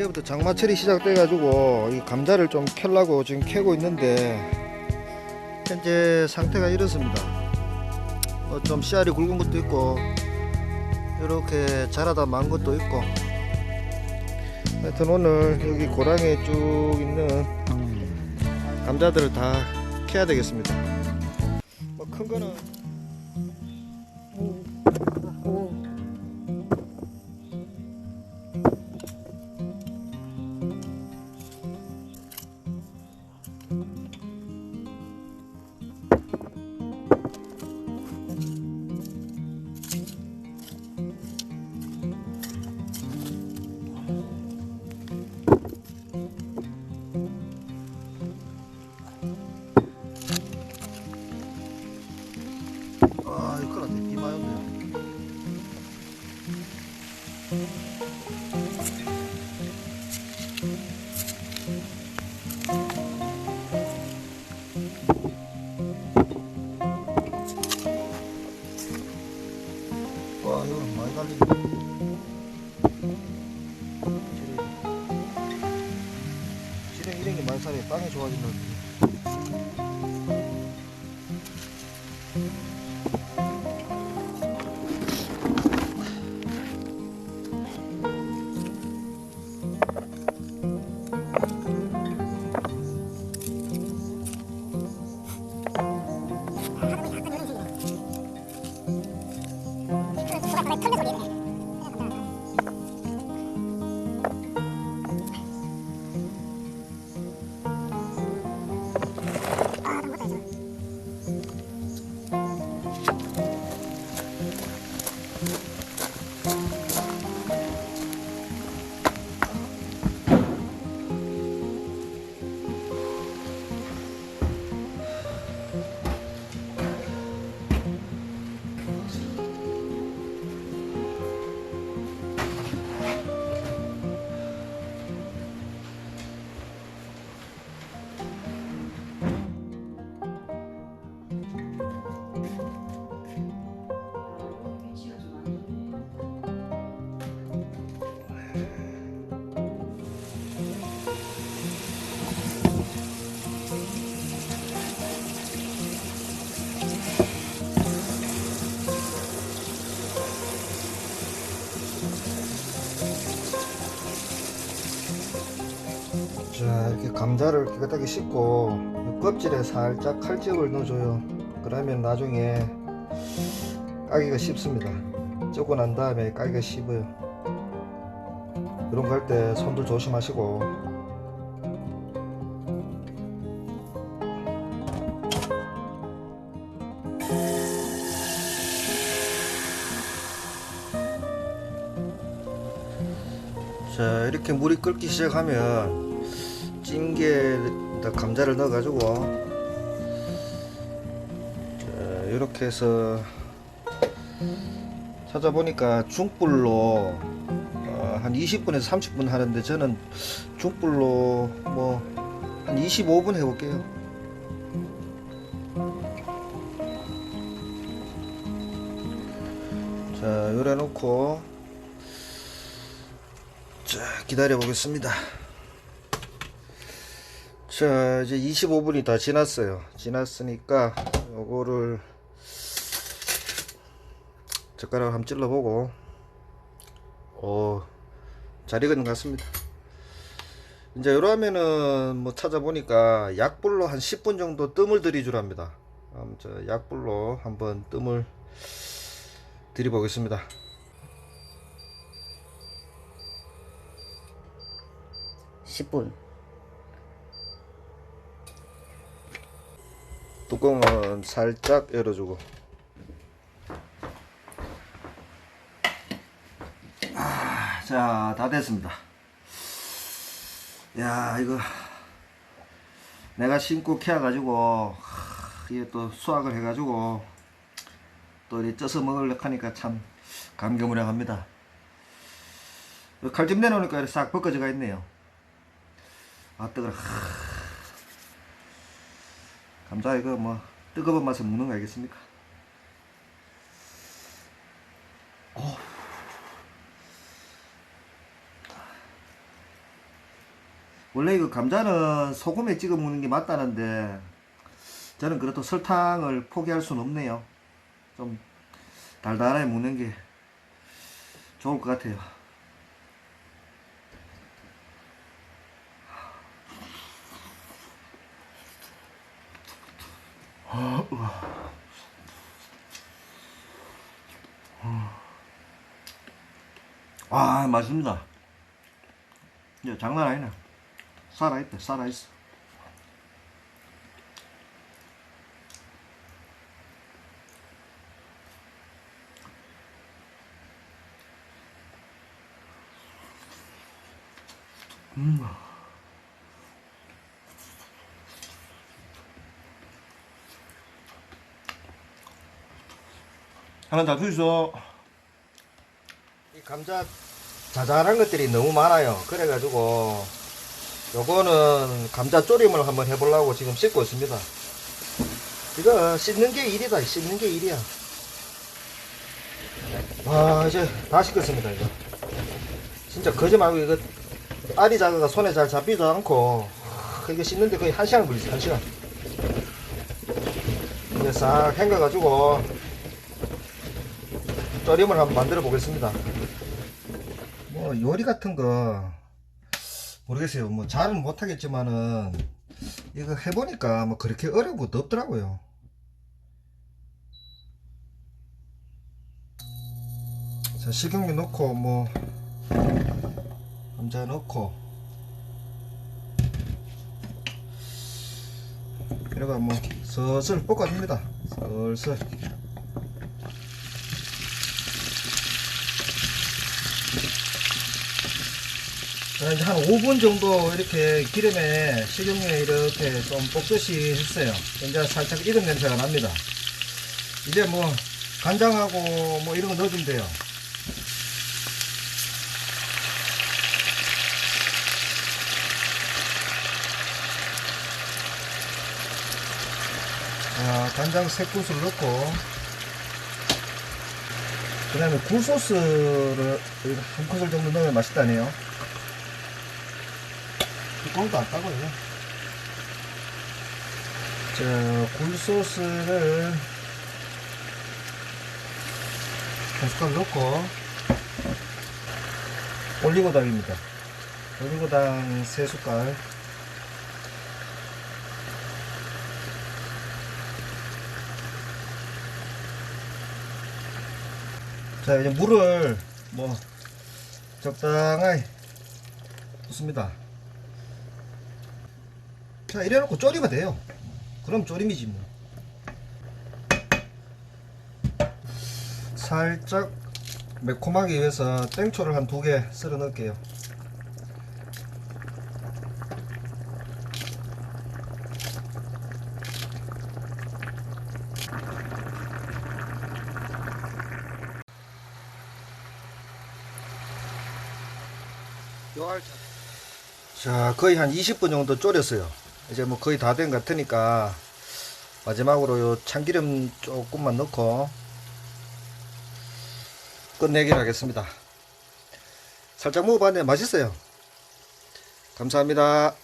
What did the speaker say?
이제부터 장마철이 시작돼가지고 이 감자를 좀 캘라고 지금 캐고 있는데 현재 상태가 이렇습니다. 뭐 좀 씨알이 굵은 것도 있고 이렇게 자라다 만 것도 있고 하여튼 오늘 여기 고랑에 쭉 있는 감자들을 다 캐야 되겠습니다. 뭐 큰 거는 와 이거는 많이 달리네 지령 이런 게 많이 살이 땅이 좋아진다 자 이렇게 감자를 깨끗하게 씻고 이 껍질에 살짝 칼집을 넣어줘요. 그러면 나중에 까기가 쉽습니다. 쪄고 난 다음에 까기가 쉽어요. 이런 거 할 때 손들 조심하시고. 자 이렇게 물이 끓기 시작하면 찜기에다 감자를 넣어 가지고. 자 이렇게 해서 찾아보니까 중불로 어, 한 20분에서 30분 하는데 저는 중불로 뭐 한 25분 해볼게요. 자 요래 놓고 자 기다려 보겠습니다 자 이제 25분이 다 지났어요. 지났으니까 요거를 젓가락을 한번 찔러 보고. 어잘 익은 것 같습니다. 이제 이러면은 뭐 찾아보니까 약불로 한 10분 정도 뜸을 들이주랍니다. 저 약불로 한번 뜸을 들이보겠습니다. (10분) 뚜껑은 살짝 열어주고 아, 자, 다 됐습니다. 야, 이거 내가 심고 캐가지고 이게 또 수확을 해가지고 또 이렇게 쪄서 먹으려고 하니까 참 감개무량합니다. 칼집 내놓으니까 싹 벗겨져가 있네요. 아, 뜨거라. 감자 이거 뭐 뜨거운 맛을 먹는 거 알겠습니까? 원래 이거 감자는 소금에 찍어 먹는 게 맞다는데 저는 그래도 설탕을 포기할 수는 없네요. 좀 달달하게 먹는 게 좋을 것 같아요. 아 맛있습니다. 야, 장난 아니네. 살아있대, 살아있어. 음. 하나 다 주이소. 이 감자 자잘한 것들이 너무 많아요. 그래가지고 요거는 감자 조림을 한번 해보려고 지금 씻고 있습니다. 이거 씻는 게 일이다. 씻는 게 일이야. 아 이제 다 씻겠습니다 이거. 진짜 거짓 말고 이거 알이 작아가 손에 잘 잡히지도 않고 하, 이거 씻는데 거의 한 시간 걸리지 한 시간. 이제 싹 헹궈가지고 조림을 한번 만들어 보겠습니다. 뭐 요리 같은 거 모르겠어요. 뭐 잘은 못하겠지만은 이거 해보니까 뭐 그렇게 어려운 것도 없더라고요. 자 식용유 넣고 뭐 감자 넣고 이러가 뭐 슬슬 볶아줍니다. 슬슬. 자, 이제 한 5분 정도 이렇게 기름에 식용유에 이렇게 좀 볶듯이 했어요. 이제 살짝 익은 냄새가 납니다. 이제 뭐 간장하고 뭐 이런 거 넣어주면 돼요. 자, 간장 세 큰술 넣고 그 다음에 굴소스를 한 큰술 정도 넣으면 맛있다네요. 뚜껑도 안 따고요. 자, 굴소스를 한 숟갈 넣고 올리고당입니다. 올리고당 세 숟갈. 자, 이제 물을 뭐 적당하게 붓습니다. 자 이래놓고 졸이면 돼요. 그럼 졸임이지 뭐. 살짝 매콤하기 위해서 땡초를 한 두 개 썰어 넣을게요. 자 거의 한 20분 정도 졸였어요 이제 뭐 거의 다 된 것 같으니까 마지막으로 요 참기름 조금만 넣고 끝내기로 하겠습니다. 살짝 먹어봤는데 맛있어요. 감사합니다